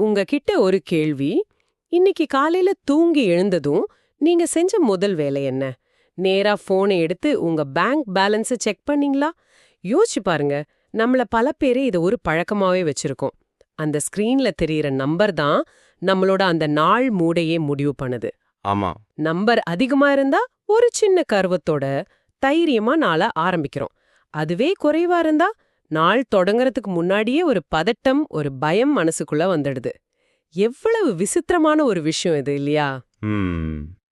உங்ககிட்ட ஒரு கேள்வி. இன்னைக்கு காலையில தூங்கி எழுந்ததும் நீங்க செஞ்ச முதல் வேலை என்ன? நேரா போனை எடுத்து உங்க பேங்க் பேலன்ஸ செக் பண்ணீங்களா? யோசிச்சு பாருங்க நம்மள பல பேரே இதை ஒரு பழக்கமாவே வச்சிருக்கோம். அந்த ஸ்கிரீன்ல தெரியற நம்பர் தான் நம்மளோட அந்த நாள் மூடையே முடிவு பண்ணுது. ஆமா. நம்பர் அதிகமா இருந்தா ஒரு சின்ன கர்வத்தோட தைரியமா நாள ஆரம்பிக்கிறோம். அதுவே குறைவா இருந்தா நாள் தொடங்கறதுக்கு முன்னாடியே ஒரு பதட்டம் ஒரு பயம் மனசுக்குள்ள வந்துடுது. எவ்வளவு விசித்திரமான ஒரு விஷயம் இது இல்லையா?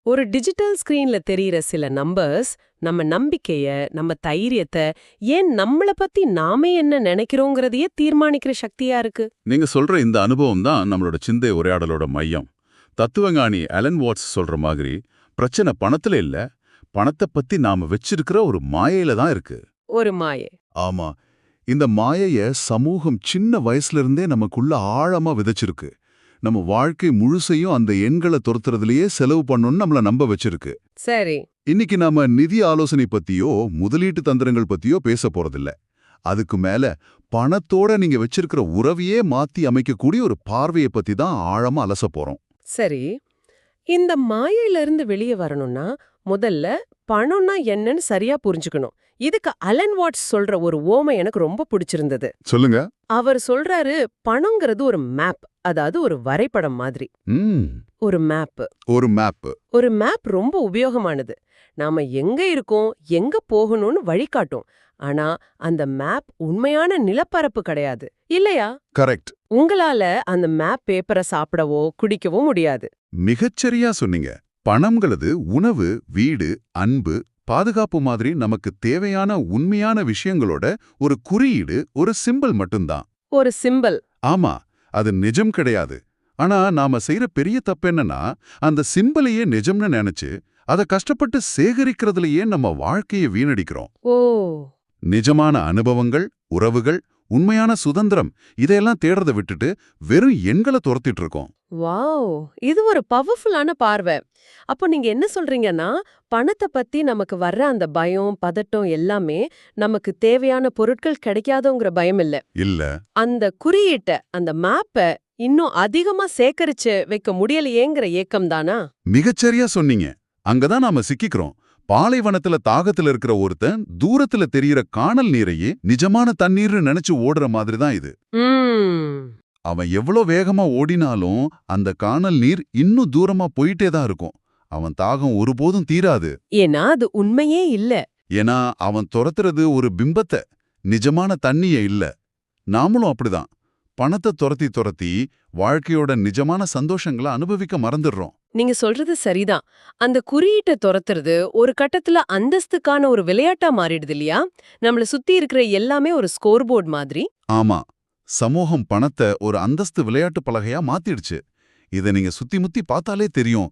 ஒரு டிஜிட்டல் ஸ்கிரீன்ல தெரியற சில நம்பர்ஸ் நம்ம நம்பிக்கைய நம்ம தைரியத்தை ஏன் நம்மள பத்தி நாமே என்ன நினைக்கிறோங்கிறதையே தீர்மானிக்கிற சக்தியா இருக்கு? நீங்க சொல்ற இந்த அனுபவம் தான் நம்மளோட சிந்தை உரையாடலோட மையம். தத்துவஞானி அலன் வாட்ஸ் சொல்ற மாதிரி பிரச்சனை பணத்துல இல்ல பணத்தை பத்தி நாம வச்சிருக்கிற ஒரு மாயையில தான் இருக்கு. ஒரு மாயை. ஆமா. இந்த மாயைய சமூகம் சின்ன வயசுல இருந்தே நமக்குள்ள ஆழமா விதைச்சிருக்கு. நம்ம வாழ்க்கை முழுசையும் அந்த எண்களை துரத்துறதுலயே செலவு பண்ணணும்னு நம்மள நம்ப வச்சிருக்கு. சரி. இன்னைக்கு நாம நிதி ஆலோசனை பத்தியோ முதலீட்டு தந்திரங்கள் பத்தியோ பேச போறதில்ல. அதுக்கு மேல பணத்தோட நீங்க வச்சிருக்கிற உறவையே மாத்தி அமைக்கக்கூடிய ஒரு பார்வையை பத்தி தான் ஆழமா அலச போறோம். சரி. இந்த மாயையில இருந்து வெளியே வரணும்னா முதல்ல பணம்னா என்னன்னு சரியா புரிஞ்சுக்கணும். இதுக்கு அலன் வாட்ஸ் சொல்ற ஒரு ஓமை எனக்கு ரொம்ப பிடிச்சிருந்தது. சொல்லுங்க. அவர் சொல்றாரு பணங்கிறது ஒரு மேப் அதாவது ஒரு வரைபடம் மாதிரி. ஒரு மேப் ஒரு மேப் ஒரு மேப் ரொம்ப உபயோகமானது. நாம எங்க இருக்கோம் எங்க போகணும்னு வழிகாட்டும் ஆனா அந்த மேப் உண்மையான நிலப்பரப்பு கிடையாது. இல்லையா? கரெக்ட். உங்களால அந்த மேப் பேப்பரை சாப்பிடவோ குடிக்கவோ முடியாது. மிகச்சரியா சொன்னீங்க. பணம்ங்கிறது உணவு வீடு அன்பு பாதுகாப்பு மாதிரி நமக்கு தேவையான உண்மையான விஷயங்களோட ஒரு குறியீடு ஒரு சிம்பல் மட்டும்தான். ஒரு சிம்பல் ஆமா அது நிஜம் கிடையாது. ஆனா நாம செய்யற பெரிய தப்பு என்னன்னா அந்த சிம்பலையே நிஜம்னு நினைச்சு அதை கஷ்டப்பட்டு சேகரிக்கிறதுலயே நம்ம வாழ்க்கையை வீணடிக்கிறோம். ஓ. நிஜமான அனுபவங்கள் உறவுகள் உண்மையான சுதந்திரம் இதையெல்லாம் தேடுறதை விட்டுட்டு வெறும் எண்களை துரத்திட்டு இருக்கோம். வாவ்! இது ஒரு பவர்ஃபுல்லான பார்வை. அப்போ நீங்க என்ன சொல்றீங்கன்னா பணத்தை பத்தி நமக்கு வர்ற அந்த பயம் பதட்டம் எல்லாமே நமக்கு தேவையான பொருட்கள் கிடைக்காதோங்கிற பயம் இல்ல. இல்ல. அந்த குறியீட்டை அந்த மேப்பை இன்னும் அதிகமா சேகரிச்சு வைக்க முடியலையேங்கிற ஏக்கம் தானா? மிகச்சரியா சொன்னீங்க. அங்கதான் நாம சிக்கிக்கிறோம். பாலைவனத்துல தாகத்துல இருக்கிற ஒருத்தன் தூரத்துல தெரியற காணல் நீரையே நிஜமான தண்ணீர்னு நினைச்சு ஓடுற மாதிரி தான் இது அவன் எவ்வளோ வேகமா ஓடினாலும் அந்த காணல் நீர் இன்னும் தூரமா போயிட்டே தான் இருக்கும். அவன் தாகம் ஒருபோதும் தீராது. ஏன்னா அது உண்மையே இல்ல. ஏன்னா அவன் துரத்துறது ஒரு பிம்பத்தை நிஜமான தண்ணிய இல்ல. நாமளும் அப்படிதான். பணத்தை துரத்தி துரத்தி வாழ்க்கையோட நிஜமான சந்தோஷங்களை அனுபவிக்க மறந்துடுறோம். நீங்க சொல்றது சரிதான். அந்த குறியீட்டை துரத்துறது ஒரு கட்டத்துல அந்தஸ்துக்கான ஒரு விளையாட்டா மாறிடுது இல்லையா? நம்மள சுத்தி இருக்கிற எல்லாமே ஒரு ஸ்கோர் போர்டு மாதிரி. ஆமா. சமூகம் பணத்தை ஒரு அந்தஸ்து விளையாட்டு பலகையா மாத்திடுச்சு. இதை நீங்க சுத்தி முத்தி பார்த்தாலே தெரியும்.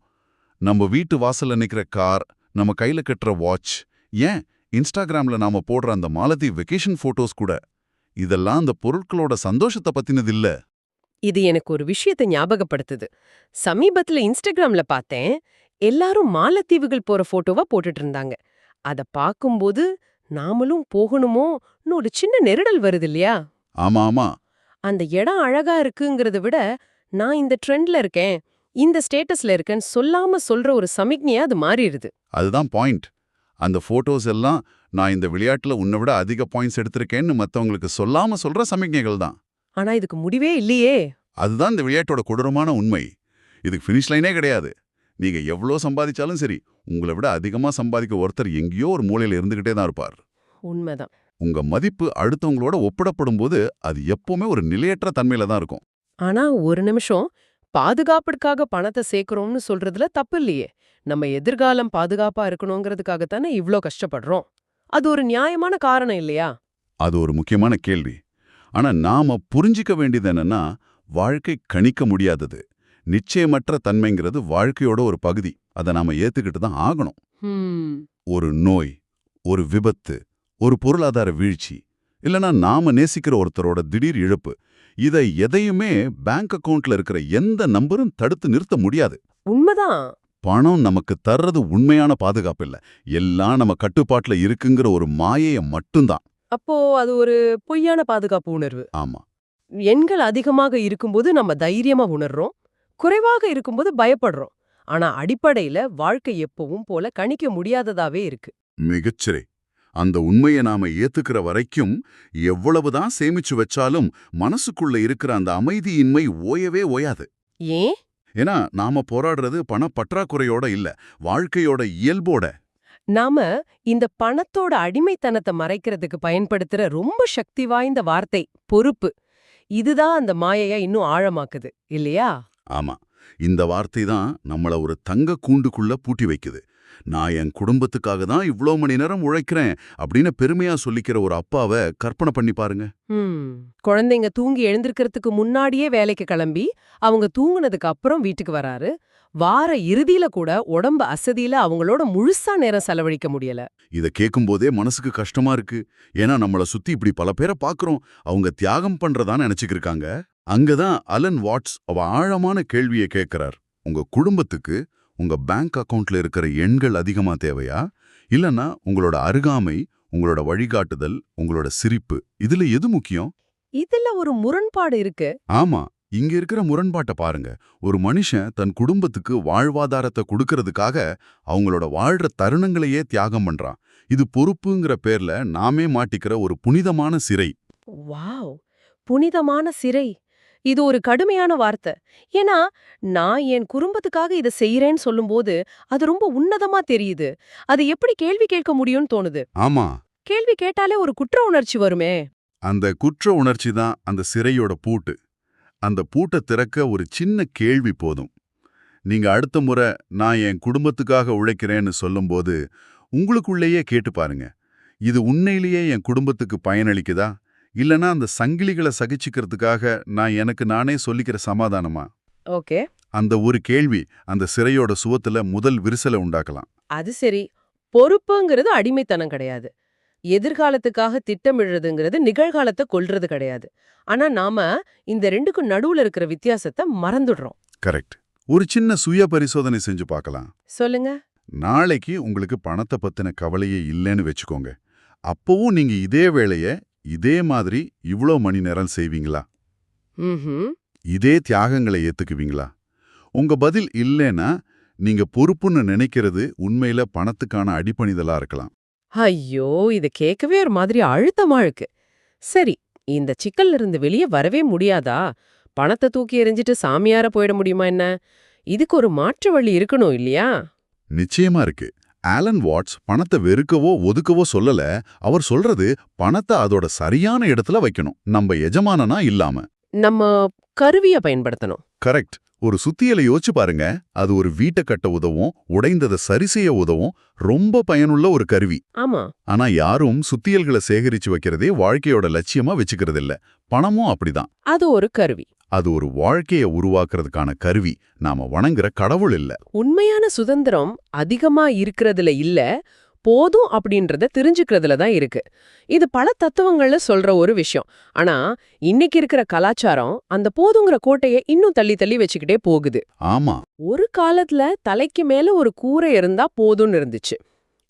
நம்ம வீட்டு வாசல்ல நிக்கிற கார் நம்ம கையில கட்டுற வாட்ச் ஏன்? இன்ஸ்டாகிராம்ல நாம போடுற அந்த மாலதி வெக்கேஷன் போட்டோஸ் கூட. இதெல்லாம் அந்த பொருட்களோட சந்தோஷத்தை பத்தினது இல்ல. இது எனக்கு ஒரு விஷயத்தை ஞாபகப்படுத்துது. சமீபத்துல இன்ஸ்டாகிராம்ல பார்த்தேன் எல்லாரும் மாலத்தீவுகள் போற போட்டோவா போட்டுட்டு இருந்தாங்க அத பாக்கும்போது நாமளும் போகணுமோன்னு ஒரு சின்ன நெருடல் வருது இல்லையா? ஆமா ஆமா. அந்த இடம் அழகா இருக்குங்கிறத விட நான் இந்த ட்ரெண்ட்ல இருக்கேன் இந்த ஸ்டேட்டஸ்ல இருக்கேன்னு சொல்லாம சொல்ற ஒரு சமிக்ஞையா அது மாறிடுது. அதுதான் பாயிண்ட். அந்த போட்டோஸ் எல்லாம் நான் இந்த விளையாட்டுல உன்னை விட அதிக பாயிண்ட்ஸ் எடுத்திருக்கேன்னு மத்தவங்களுக்கு சொல்லாம சொல்ற சமிக்ஞைகள் தான். ஆனா இதுக்கு முடிவே இல்லையே. அதுதான் இந்த விளையாட்டோட கொடூரமான உண்மை. இதுக்கு ஃபினிஷ் லைனே கிடையாது. நீங்க எவ்வளோ சம்பாதிச்சாலும் சரி உங்களை விட அதிகமா சம்பாதிக்க ஒருத்தர் எங்கேயோ ஒரு மூலையில இருந்துகிட்டே தான் இருப்பார். உண்மைதான். உங்க மதிப்பு அடுத்தவங்களோட ஒப்பிடப்படும் போது அது எப்பவுமே ஒரு நிலையற்ற தன்மையில தான் இருக்கும். ஆனா ஒரு நிமிஷம் பாதுகாப்புக்காக பணத்தை சேர்க்கறோம்னு சொல்றதுல தப்பு இல்லையே. நம்ம எதிர்காலம் பாதுகாப்பா இருக்கணுங்கிறதுக்காகத்தானே இவ்ளோ கஷ்டப்படுறோம்? அது ஒரு நியாயமான காரணம் இல்லையா? அது ஒரு முக்கியமான கேள்வி. ஆனா நாம புரிஞ்சிக்க வேண்டியது என்னன்னா வாழ்க்கை கணிக்க முடியாதது. நிச்சயமற்ற தன்மைங்கிறது வாழ்க்கையோட ஒரு பகுதி. அதை நாம ஏத்துக்கிட்டு தான் ஆகணும். ஒரு நோய் ஒரு விபத்து ஒரு பொருளாதார வீழ்ச்சி இல்லனா நாம நேசிக்கிற ஒருத்தரோட திடீர் இழப்பு இதை எதையுமே பேங்க் அக்கவுண்ட்ல இருக்கிற எந்த நம்பரும் தடுத்து நிறுத்த முடியாது. உண்மைதான். பணம் நமக்கு தர்றது உண்மையான பாதுகாப்பு இல்ல. எல்லாம் நம்ம கட்டுப்பாட்டுல இருக்குங்கிற ஒரு மாயைய மட்டும்தான். அப்போ அது ஒரு பொய்யான பாதுகாப்பு உணர்வு. ஆமா. எண்கள் அதிகமாக இருக்கும்போது நம்ம தைரியமா உணர்றோம். குறைவாக இருக்கும்போது பயப்படுறோம். ஆனா அடிப்படையில வாழ்க்கை எப்பவும் போல கணிக்க முடியாததாவே இருக்கு. மிகச்சிறை. அந்த உண்மையை நாம ஏத்துக்கிற வரைக்கும் எவ்வளவுதான் சேமிச்சு வச்சாலும் மனசுக்குள்ள இருக்கிற அந்த அமைதியின்மை ஓயவே ஓயாது. ஏன்? ஏன்னா நாம போராடுறது பண பற்றாக்குறையோட இல்ல வாழ்க்கையோட இயல்போட. நாம இந்த பணத்தோட அடிமைத்தனத்தை மறைக்கிறதுக்கு பயன்படுத்துற ரொம்ப சக்தி வாய்ந்த வார்த்தை பொறுப்பு. இதுதான் அந்த மாயைய இன்னும் ஆழமாக்குது இல்லையா? ஆமா. இந்த வார்த்தை தான் நம்மள ஒரு தங்க கூண்டுக்குள்ள பூட்டி வைக்குது. நான் என் குடும்பத்துக்காக தான் இவ்ளோ மணி நேரம் உழைக்கிறேன் அப்படின்னு பெருமையா சொல்லிக்கிற ஒரு அப்பாவை கற்பனை பண்ணி பாருங்க. குழந்தைங்க தூங்கி எழுந்திருக்கிறதுக்கு முன்னாடியே வேலைக்கு கிளம்பி அவங்க தூங்குனதுக்கு அப்புறம் வீட்டுக்கு வராரு. வார இறுதியில கூட உடம்பு அசதியில அவங்களோட முழுசா நேரம் செலவழிக்க முடியல. இத கேட்கும்போதே மனசுக்கு கஷ்டமா இருக்கு. ஏன்னா நம்மள சுத்தி இப்படி பல பேரை பாக்குறோம். அவங்க தியாகம் பண்றதா நினைச்சுக்கிட்டு இருக்காங்க அங்கதான் அலன் வாட்ஸ் அவ ஆழமான கேள்வியை கேட்கிறார் உங்க குடும்பத்துக்கு உங்க பேங்க் அக்கவுண்ட்ல இருக்கிற எண்கள் அதிகமா தேவையா? இல்லனா உங்களோட அருகாமை உங்களோட வழிகாட்டுதல் உங்களோட சிரிப்பு இதுல எது முக்கியம்? இதுல ஒரு முரண்பாடு இருக்கு. ஆமா இங்க இருக்கிற முரண்பாட்டை பாருங்க. ஒரு மனுஷன் தன் குடும்பத்துக்கு வாழ்வாதாரத்தை கொடுக்கறதுக்காக அவங்களோட வாழ்ற தருணங்களையே தியாகம் பண்றான். இது பொறுப்புங்கிற பேர்ல நாமே மாட்டிக்கிற ஒரு புனிதமான சிறை. வாவ்! புனிதமான சிறை. இது ஒரு கடுமையான வார்த்தை. ஏன்னா நான் என் குடும்பத்துக்காக இதை செய்யறேன்னு சொல்லும்போது அது ரொம்ப உன்னதமா தெரியுது. அது எப்படி கேள்வி கேட்க முடியும்னு தோணுது? ஆமா. கேள்வி கேட்டாலே ஒரு குற்ற உணர்ச்சி வருமே. அந்த குற்ற உணர்ச்சி தான் அந்த சிறையோட பூட்டு. அந்த பூட்டை திறக்க ஒரு சின்ன கேள்வி போதும். நீங்க அடுத்த முறை நான் என் குடும்பத்துக்காக உழைக்கிறேன்னு சொல்லும்போது உங்களுக்குள்ளேயே கேட்டு பாருங்க. இது உண்மையிலேயே என் குடும்பத்துக்கு பயனளிக்குதா? இல்லனா அந்த சங்கிலிகளை சகிச்சுக்கிறதுக்காக நான் எனக்கு நானே சொல்லிக்கிற சமாதானமா? ஓகே. அந்த ஒரு கேள்வி அந்த சிறையோட சுவத்துல முதல் விரிசலை உண்டாக்கலாம். அது சரி. பொறுப்புங்கிறது அடிமைத்தனம் கிடையாது. எதிர்காலத்துக்காக திட்டமிடுறதுங்கிறது நிகழ்காலத்தை கொல்றது கிடையாது. ஆனா நாம இந்த ரெண்டுக்கும் நடுவுல இருக்கிற வித்தியாசத்தை மறந்துடுறோம். கரெக்ட். ஒரு சின்ன சுய பரிசோதனை செஞ்சு பார்க்கலாம். சொல்லுங்க. நாளைக்கு உங்களுக்கு பணத்தை பத்தின கவலையே இல்லைன்னு வச்சுக்கோங்க. அப்பவும் நீங்க இதே வேலைய இதே மாதிரி இவ்ளோ மணி நேரம் செய்வீங்களா? இதே தியாகங்களை ஏத்துக்குவீங்களா? உங்க பதில் இல்லைன்னா நீங்க பொறுப்புன்னு நினைக்கிறது உண்மையில பணத்துக்கான அடிப்பணிதலா இருக்கலாம். ஐயோ இது கேட்கவே ஒரு மாதிரி அழுத்தமா இருக்கு. சரி இந்த சிக்கல்ல இருந்து வெளியே வரவே முடியாதா? பணத்தை தூக்கி எறிஞ்சிட்டு சாமியார போயிட முடியுமா என்ன? இதுக்கு ஒரு மாற்று வழி இருக்கணும் இல்லையா? நிச்சயமா இருக்கு. ஆலன் வாட்ஸ் பணத்தை வெறுக்கவோ ஒதுக்கவோ சொல்லல. அவர் சொல்றது பணத்தை அதோட சரியான இடத்துல வைக்கணும். நம்ம எஜமானனா இல்லாம. நம்ம கருவிய பயன்படுத்தணும். கரெக்ட். ஒரு சுத்தியலை யோசிச்சு பாருங்க. அது ஒரு வீட்டை கட்ட உதவும் உடைந்ததை சரி செய்ய உதவும் ரொம்ப பயனுள்ள ஒரு கருவி. ஆமா. ஆனா யாரும் சுத்தியல்களை சேகரிச்சு வைக்கிறதே வாழ்க்கையோட லட்சியமா வச்சுக்கிறது இல்ல பணமும் அப்படிதான். அது ஒரு கருவி. அது ஒரு வாழ்க்கைய உருவாக்குறதுக்கான கருவி. நாம வணங்குற கடவுள் இல்ல. உண்மையான சுதந்திரம் அதிகமா இருக்கிறதுல இல்ல. போதும் அப்படின்றத தெரிஞ்சுக்கிறதுல தான் இருக்கு. இது பல தத்துவங்கள்ல சொல்ற ஒரு விஷயம். ஆனா இன்னைக்கு இருக்கிற கலாச்சாரம் அந்த போதுங்கிற கோட்டையை இன்னும் தள்ளி தள்ளி வச்சுக்கிட்டே போகுது. ஆமா. ஒரு காலத்துல தலைக்கு மேல ஒரு கூரை இருந்தா போதும்னு இருந்துச்சு.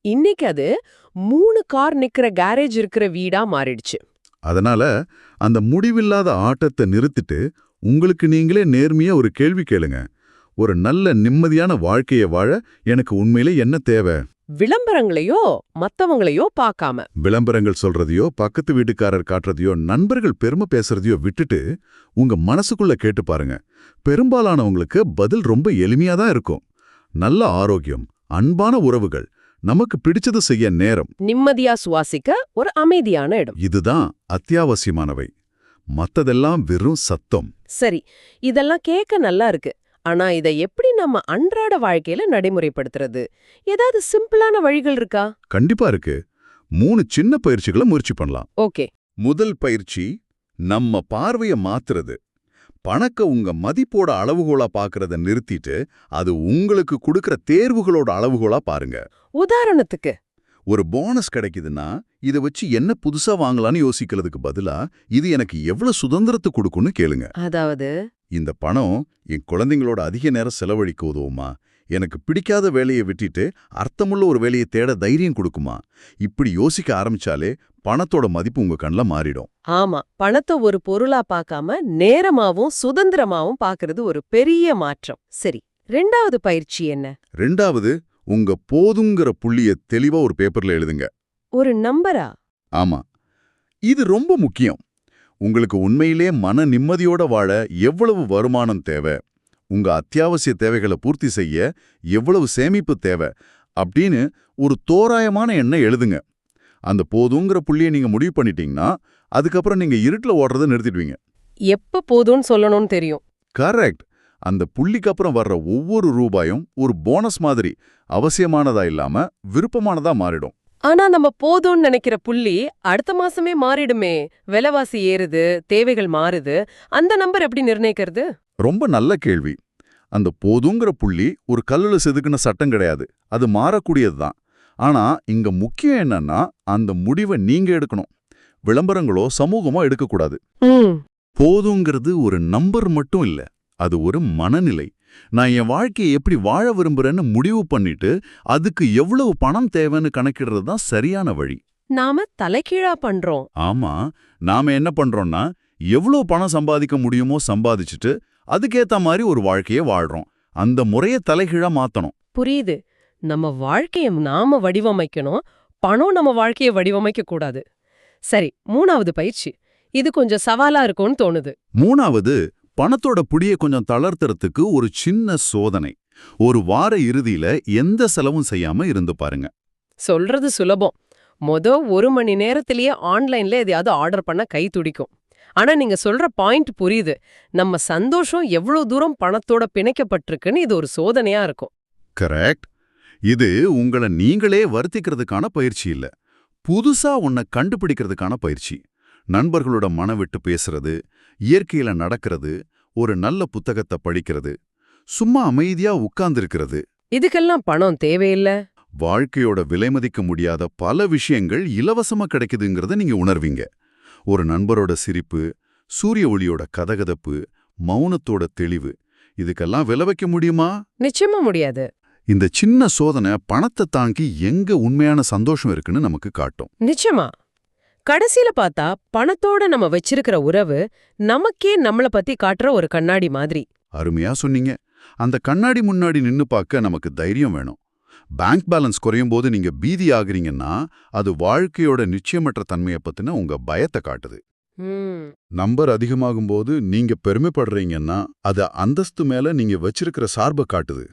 இன்னைக்கு அது மூணு கார் நிக்கிற கேரேஜ் இருக்கிற வீடா மாறிடுச்சு. அதனால அந்த முடிவில்லாத ஆட்டத்தை நிறுத்திட்டு உங்களுக்கு நீங்களே நேர்மையா ஒரு கேள்வி கேளுங்க. ஒரு நல்ல நிம்மதியான வாழ்க்கைய வாழ எனக்கு உண்மையிலே என்ன தேவை? விளம்பரங்களையோ மத்தவங்களையோ பார்க்காம. விளம்பரங்கள் சொல்றதையோ பக்கத்து வீட்டுக்காரர் காட்டுறதையோ நண்பர்கள் பெருமை பேசுறதையோ விட்டுட்டு உங்க மனசுக்குள்ள கேட்டு பாருங்க. பெரும்பாலானவங்களுக்கு பதில் ரொம்ப எளிமையா தான் இருக்கும். நல்ல ஆரோக்கியம் அன்பான உறவுகள் நமக்கு பிடிச்சது செய்ய நேரம். நிம்மதியா சுவாசிக்க ஒரு அமைதியான இடம். இதுதான் அத்தியாவசியமானவை. மத்ததெல்லாம் வெறும் சத்தம். சரி இதெல்லாம் கேட்க நல்லா இருக்கு. ஆனா இத எப்படி நம்ம அன்றாட வாழ்க்கையில நடைமுறைப்படுத்துறது? ஏதாவது சிம்பிளான வழிகள் இருக்கா? கண்டிப்பா இருக்கு. மூணு சின்ன பயிற்சிகளை முயற்சி பண்ணலாம். ஓகே. முதல் பயிற்சி நம்ம பார்வைய மாத்துறது. பணக்க உங்க மதிப்போட அளவுகோலா பார்க்கறத நிறுத்திட்டு அது உங்களுக்கு கொடுக்கிற தேர்வுகளோட அளவுகோலா பாருங்க. உதாரணத்துக்கு. ஒரு போனஸ் கிடைக்குதுன்னா இதை வச்சு என்ன புதுசா வாங்கலாம்னு யோசிக்கிறதுக்கு பதிலா இது எனக்கு எவ்வளவு சுதந்திரத்தை கொடுக்கும்னு கேளுங்க. அதாவது? இந்த பணம் என் குழந்தைங்களோட அதிக நேரம் செலவழிக்க உதவுமா எனக்கு பிடிக்காத வேலையை விட்டுட்டு அர்த்தமுள்ள ஒரு வேலையை தேட தைரியம் கொடுக்குமா? இப்படி யோசிக்க ஆரம்பிச்சாலே பணத்தோட மதிப்பு உங்க கண்ல மாறிடும். ஆமா பணத்தை ஒரு பொருளா பார்க்காம நேரமாவும் சுதந்திரமாவும் பார்க்கிறது ஒரு பெரிய மாற்றம். சரி ரெண்டாவது பயிற்சி என்ன? ரெண்டாவது உங்க போதுங்கிற புள்ளிய தெளிவா ஒரு பேப்பர்ல எழுதுங்க. ஒரு நம்பரா? ஆமா. இது ரொம்ப முக்கியம். உங்களுக்கு உண்மையிலே மன நிம்மதியோட வாழ எவ்வளவு வருமானம் தேவை உங்க அத்தியாவசிய தேவைகளை பூர்த்தி செய்ய எவ்வளவு சேமிப்பு தேவை அப்படின்னு ஒரு தோராயமான எண்ணை எழுதுங்க. அந்த போதுங்கிற புள்ளியை நீங்க முடிவு பண்ணிட்டீங்கன்னா அதுக்கப்புறம் நீங்க இருட்டுல ஓடுறதை நிறுத்திடுவீங்க. எப்ப போதும்னு சொல்லணும்னு தெரியும். கரெக்ட். அந்த புள்ளிக்கு அப்புறம் வர்ற ஒவ்வொரு ரூபாயும் ஒரு போனஸ் மாதிரி அவசியமானதா இல்லாம விருப்பமானதா மாறிடும். ஆனா நம்ம போதும்னு நினைக்கிற புள்ளி அடுத்த மாசமே மாறிடுமே. விலைவாசி ஏறுது தேவைகள் மாறுது. அந்த நம்பர் எப்படி நிர்ணயிக்கிறது? ரொம்ப நல்ல கேள்வி. அந்த போதுங்கிற புள்ளி ஒரு கல்லுல செதுக்குன சட்டம் கிடையாது. அது மாறக்கூடியது தான் ஆனா இங்க முக்கியம் என்னன்னா அந்த முடிவை நீங்க எடுக்கணும். விளம்பரங்களோ சமூகமோ எடுக்கக்கூடாது. போதுங்கிறது ஒரு நம்பர் மட்டும் இல்ல அது ஒரு மனநிலை. நான் என் வாழ்க்கையை எப்படி வாழ விரும்புறேன்னு முடிவு பண்ணிட்டு அதுக்கு எவ்வளவு பணம் தேவைன்னு கணக்கிடுறது தான் சரியான வழி. நாம தலைகீழா பண்றோம். ஆமா நாம என்ன பண்றோம்னா எவ்வளவு பணம் சம்பாதிக்க முடியுமோ சம்பாதிச்சுட்டு அதுக்கேத்த மாதிரி ஒரு வாழ்க்கையை வாழ்றோம். அந்த முறையை தலைகீழா மாத்தணும். புரியுது. நம்ம வாழ்க்கைய நாம வடிவமைக்கணும். பணம் நம்ம வாழ்க்கைய வடிவமைக்க கூடாது. சரி மூணாவது பயிற்சி. இது கொஞ்சம் சவாலா இருக்கும்னு தோணுது. மூணாவது பணத்தோட புடிய கொஞ்சம் தளர்த்துறதுக்கு ஒரு சின்ன சோதனை. ஒரு வார இறுதியில எந்த செலவும் செய்யாம இருந்து பாருங்க. சொல்றது சுலபம். மொத ஒரு மணி நேரத்திலேயே ஆன்லைன்ல எதையாவது ஆர்டர் பண்ண கை துடிக்கும். ஆனா நீங்க சொல்ற பாயிண்ட் புரியுது. நம்ம சந்தோஷம் எவ்வளவு தூரம் பணத்தோட பிணைக்கப்பட்டிருக்குன்னு இது ஒரு சோதனையா இருக்கும். கரெக்ட். இது உங்களை நீங்களே வருத்திக்கிறதுக்கான பயிற்சி இல்ல. புதுசா உன்னை கண்டுபிடிக்கிறதுக்கான பயிற்சி. நண்பர்களோட மன விட்டு பேசுறது இயற்கையில நடக்கிறது ஒரு நல்ல புத்தகத்தை படிக்கிறது சும்மா அமைதியா உட்கார்ந்திருக்கிறது. இதுக்கெல்லாம் பணம் தேவையில்ல. வாழ்க்கையோட விலைமதிக்க முடியாத பல விஷயங்கள் இலவசமா கிடைக்குதுங்கிறத நீங்க உணர்வீங்க. ஒரு நண்பரோட சிரிப்பு சூரிய ஒளியோட கதகதப்பு மௌனத்தோட தெளிவு இதுக்கெல்லாம் விலை வைக்க முடியுமா? நிச்சயமா முடியாது. இந்த சின்ன சோதனை பணத்தை தாங்கி எங்க உண்மையான சந்தோஷம் இருக்குன்னு நமக்கு காட்டும். நிச்சயமா. கடைசியில பார்த்தா பணத்தோட நம்ம வச்சிருக்கிற உறவு நமக்கே நம்மள பத்தி காட்டுற ஒரு கண்ணாடி மாதிரி. அருமையா சொன்னீங்க. அந்த கண்ணாடி முன்னாடி நின்னு பார்க்க நமக்கு தைரியம் வேணும். பேங்க் பேலன்ஸ் குறையும் போது நீங்க பீதி ஆகுறீங்கன்னா அது வாழ்க்கையோட நிச்சயமற்ற தன்மையை பத்தின உங்க பயத்தை காட்டுது. நம்பர் அதிகமாகும் போது நீங்க பெருமைப்படுறீங்கன்னா அது அந்தஸ்து மேல நீங்க வச்சிருக்கிற சார்பை காட்டுது.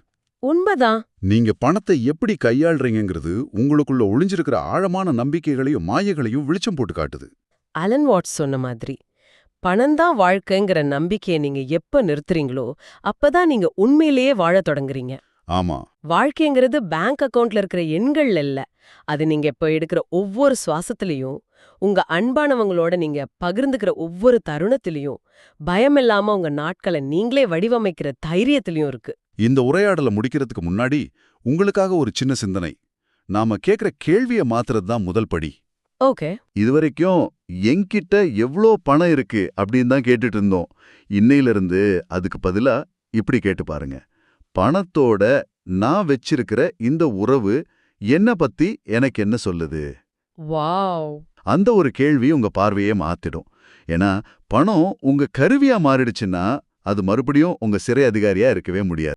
உண்மைதான். நீங்க பணத்தை எப்படி கையாள்றீங்கங்கிறது உங்களுக்குள்ள ஒளிஞ்சிருக்கிற ஆழமான நம்பிக்கைகளையும் மாயைகளையும் வெளிச்சம் போட்டு காட்டுது. அலன் வாட்ஸ் சொன்ன மாதிரி பணம்தான் வாழ்க்கைங்கிற நம்பிக்கையை நீங்க எப்ப நிறுத்துறீங்களோ அப்பதான் நீங்க உண்மையிலேயே வாழத் தொடங்குறீங்க. ஆமா. வாழ்க்கைங்கிறது பேங்க் அக்கவுண்ட்ல இருக்கிற எண்கள் இல்ல அது நீங்க இப்ப எடுக்கிற ஒவ்வொரு சுவாசத்திலையும் உங்க அன்பானவங்களோட நீங்க பகிர்ந்துக்கிற ஒவ்வொரு தருணத்திலையும் பயமில்லாம உங்க நாட்களை நீங்களே வடிவமைக்கிற தைரியத்திலையும் இருக்கு. இந்த உரையாடலை முடிக்கிறதுக்கு முன்னாடி உங்களுக்காக ஒரு சின்ன சிந்தனை. நாம கேக்குற கேள்வியை மாத்துறது தான் முதல் படி. ஓகே. இதுவரைக்கும் என்கிட்ட எவ்வளோ பணம் இருக்கு அப்படின்னு தான் கேட்டுட்டு இருந்தோம். இன்னையிலிருந்து அதுக்கு பதிலா இப்படி கேட்டு பாருங்க. பணத்தோட நான் வச்சிருக்கிற இந்த உறவு என்ன பத்தி எனக்கு என்ன சொல்லுது? வாவ். அந்த ஒரு கேள்வி உங்க பார்வையே மாத்திடும். ஏன்னா பணம் உங்க கருவியா மாறிடுச்சுன்னா அது மறுபடியும் உங்க சிறை அதிகாரியா இருக்கவே முடியாது.